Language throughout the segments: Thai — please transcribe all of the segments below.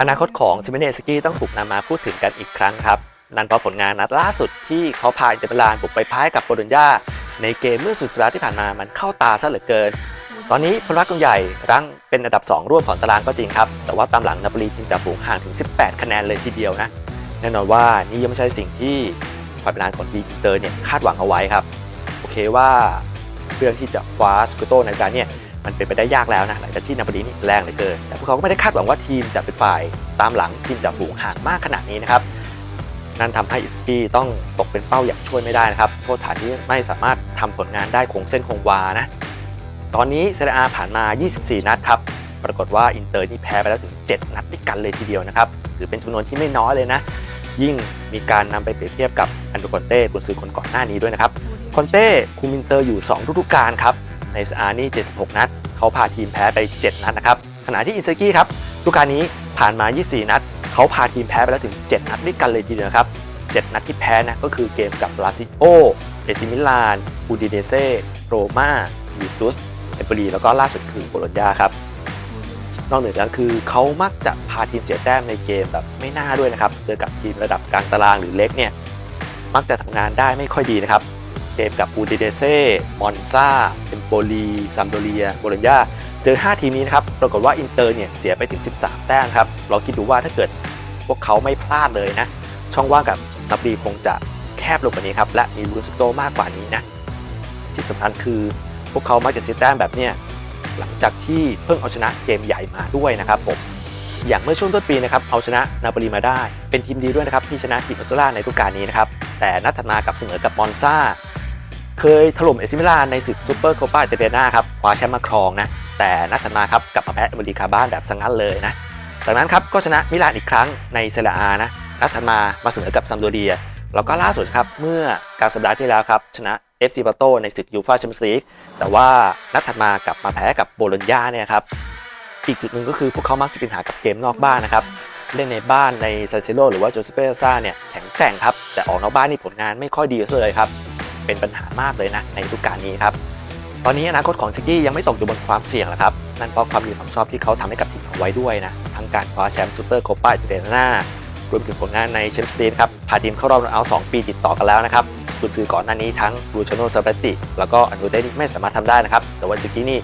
อนาคตของซิเมเนสกี้ต้องถูกนำมาพูดถึงกันอีกครั้งครับ นั่นเพราะผลงานนัดล่าสุดที่เขาพาอินเตอร์มิลานบุกไปพ่ายกับโบโลญญาในเกมเมื่อสุดสัปดาห์ที่ผ่านมามันเข้าตาซะเหลือเกิน ตอนนี้พลวัตกองใหญ่รั้งเป็นอันดับ 2 ร่วมของตารางก็จริงครับ แต่ว่าตามหลังนาโปลีทีมจ่าฝูงห่างถึง 18 คะแนนเลยทีเดียวนะ แน่นอนว่านี่ยังไม่ใช่สิ่งที่ฝ่ายบริหารของทีมอินเตอร์เนี่ยคาดหวังเอาไว้ครับ โอเคว่าเรื่องที่จะคว้าสกูโตในการเนี่ย มันเป็นไปได้ยากแล้วนะหลังจากที่นาโปลีนี่แรงเหลือเกิน แต่พวกเขาก็ไม่ได้คาดหวังว่าทีมจะเป็นฝ่ายตามหลังทีมจ่าฝูงห่างมากขนาดนี้นะครับนั่นทำให้อิสกี้ต้องตกเป็นเป้าอย่างช่วยไม่ได้นะครับ โทษฐานที่ไม่สามารถทำผลงานได้คงเส้นคงวานะ ตอนนี้เซเรียอาผ่านมา 24 นัดครับ ปรากฏว่าอินเตอร์นี่แพ้ไปแล้วถึง 7 นัดด้วยกันเลยทีเดียวนะครับ ถือเป็นจำนวนที่ไม่น้อยเลยนะ ยิ่งมีการนำไปเปรียบเทียบกับอันโดคอนเต้กุนซือคนก่อนหน้านี้ด้วยนะครับ คอนเต้คุมอินเตอร์อยู่ 2 ฤดูกาลครับ ในสอานี่ 76 นัด เขาพาทีมแพ้ไป 7 นัดนะครับ ขณะที่อินเซกี้ครับฤดูกาลนี้ผ่านมา 24 นัด เขาพาทีมแพ้ไปแล้วถึง 7 นัดด้วยกันเลยทีเดียวครับ 7 นัดที่แพ้นะก็คือเกมกับลาซิโอเอซิมิลานอูดิเนเซ่โรม่ายูตุสเอเปรีแล้วก็ล่าสุดคือโบโลญญาครับนอกเหนือจากนั้นคือเขามักจะพาทีมเสียแต้มในเกมแบบไม่น่าด้วยนะครับ เจอกับทีมระดับกลางตารางหรือเล็กเนี่ย มักจะทำงานได้ไม่ค่อยดีนะครับ เกมกับอูดิเดเซ่มอนซาเอมโปลีซัมโดเรียโบโลญญาเจอ 5 ทีมนี้นะครับปรากฏว่าอินเตอร์เนี่ยเสียไปถึง 13 แต้มครับเราคิดดูว่าถ้าเกิดพวกเขาไม่พลาดเลยนะ ช่องว่างกับนับดีคงจะแคบลงกว่านี้ครับและมีลูนสโตมากกว่านี้นะที่สำคัญคือพวกเขามักจะเสียแต้มแบบเนี้ยหลังจากที่เพิ่งเอาชนะเกมใหญ่มาด้วยนะครับผมอย่างเมื่อช่วงต้นปีนะครับเอาชนะนาโปลีมาได้ เป็นทีมดีด้วยนะครับที่ชนะทีมอัสโตล่าในฤดูกาลนี้นะครับแต่นัดถัดมากับเสมอกับมอนซา เคยถล่มเอซิมิลานในศึกซูเปอร์โคปาเตเปนาครับคว้าแชมป์มาครองนะ แต่นัดถัดมาครับกลับมาแพ้อเมริกาบ้านแบบสังงันเลยนะจากนั้นครับก็ชนะมิลานอีกครั้งในเซเรียอานะนัดถัดมามาเสมอกับซัมโดเรีย แล้วก็ล่าสุดครับเมื่อกลางสัปดาห์ที่แล้วครับชนะ FC ปาโตในศึกยูฟาแชมเปี้ยนส์ลีกแต่ว่านัดถัดมากลับมาแพ้กับโบโลญญาเนี่ยครับอีกจุดหนึ่งก็คือพวกเขามักจะเป็นหากับเกมนอกบ้านนะครับเล่นในบ้านในซานเซโรหรือว่าโจเซเปซ่าเนี่ยแข็งแกร่งครับแต่ออกนอกบ้านนี่ผลงานไม่ค่อยดีเลยครับ เป็นปัญหามากเลยนะในฤดูกาลนี้ครับตอนนี้อนาคตของซิกี้ยังไม่ตกอยู่บนความเสี่ยงหรอกครับนั่นเพราะความดีความชอบที่เขาทำให้กับทีมเอาไว้ด้วยนะทั้งการคว้าแชมป์ซูเปอร์โคปาอิตาเลียนารวมถึงผลงานในแชมเปี้ยนส์ลีกครับพาทีมเข้ารอบเอาท์สองปีติดต่อกันแล้วนะครับกุนซือก่อนหน้านี้ทั้งลูชโนซาเบตติแล้วก็อันดูเต้นี่ไม่สามารถทำได้นะครับแต่ว่าซิกี้นี่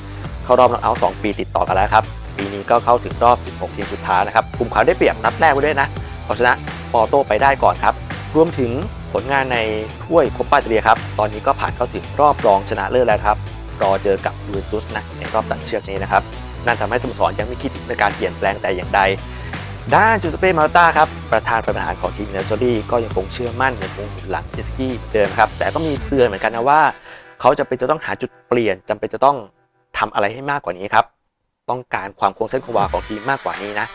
เข้ารอบเอาท์สองปีติดต่อกันแล้วครับปีนี้ก็เข้าถึงรอบ 16 ทีมสุดท้ายนะครับกลุ่มเขาได้เปรียบนัดแรกไว้ด้วยนะเอาชนะปอโตไปได้ก่อนครับรวมถึง ผลงานในถ้วยโคปาตาเลียครับ ตอนนี้ก็ผ่านเข้าถึงรอบรองชนะเลิศแล้วครับ รอเจอกับยูเวนตุสนะในรอบตัดเชือกนี้นะครับ นั่นทำให้สโมสรยังไม่คิดในการเปลี่ยนแปลงแต่อย่างใด ด้านจูสเป้มาลต้าครับ ประธานฝ่ายบริหารของทีมเนลจอรี่ก็ยังคงเชื่อมั่นยังคงหลังเจสกี้เดิมครับ แต่ก็มีเตือนเหมือนกันนะว่า เขาจะเป็นจะต้องหาจุดเปลี่ยนจำเป็นจะต้องทำอะไรให้มากกว่านี้ครับ ต้องการความคงเส้นคงวาของทีมมากกว่านี้นะ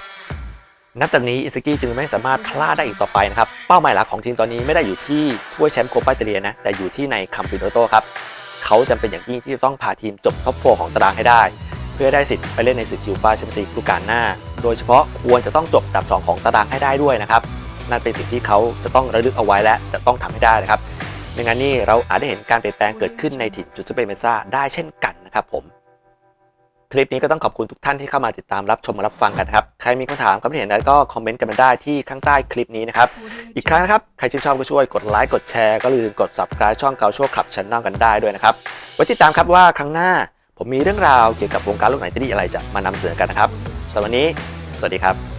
นับจากนี้อิสกี้จึงไม่สามารถพลาดได้อีกต่อไปนะครับ เป้าหมายหลักของทีมตอนนี้ไม่ได้อยู่ที่ถ้วยแชมป์โคปาอิตเลียนะ แต่อยู่ที่ในคัมปิโนโตครับ เขาจำเป็นอย่างยิ่งที่จะต้องพาทีมจบท็อปโฟของตารางให้ได้ เพื่อได้สิทธิ์ไปเล่นในศึกยูฟ่าแชมเปี้ยนส์ลีกฤดูกาลหน้า โดยเฉพาะควรจะต้องจบอันดับ 2 ของตารางให้ได้ด้วยนะครับ นั่นเป็นสิ่งที่เขาจะต้องระลึกเอาไว้และจะต้องทำให้ได้นะครับไม่งั้นนี่เราอาจได้เห็นการเปลี่ยนแปลงเกิดขึ้นในถิ่นจุดสเปเมซ่าได้เช่นกันนะครับผม คลิปนี้ก็ต้องขอบคุณทุกท่านที่เข้ามาติดตามรับชมและรับฟังกันนะครับ ใครมีคำถามความคิดเห็นอะไรก็คอมเมนต์กันมาได้ที่ข้างใต้คลิปนี้นะครับ อีกครั้งนะครับ ใครชื่นชอบก็ช่วยกดไลค์กดแชร์ก็อย่าลืมกด subscribe ช่องเกาโชว์ขับชันแนลกันได้ด้วยนะครับ ไว้ติดตามครับว่าครั้งหน้าผมมีเรื่องราวเกี่ยวกับวงการลูกไหนที่ดีอะไรจะมานำเสนอกันนะครับสำหรับวันนี้ สวัสดีครับ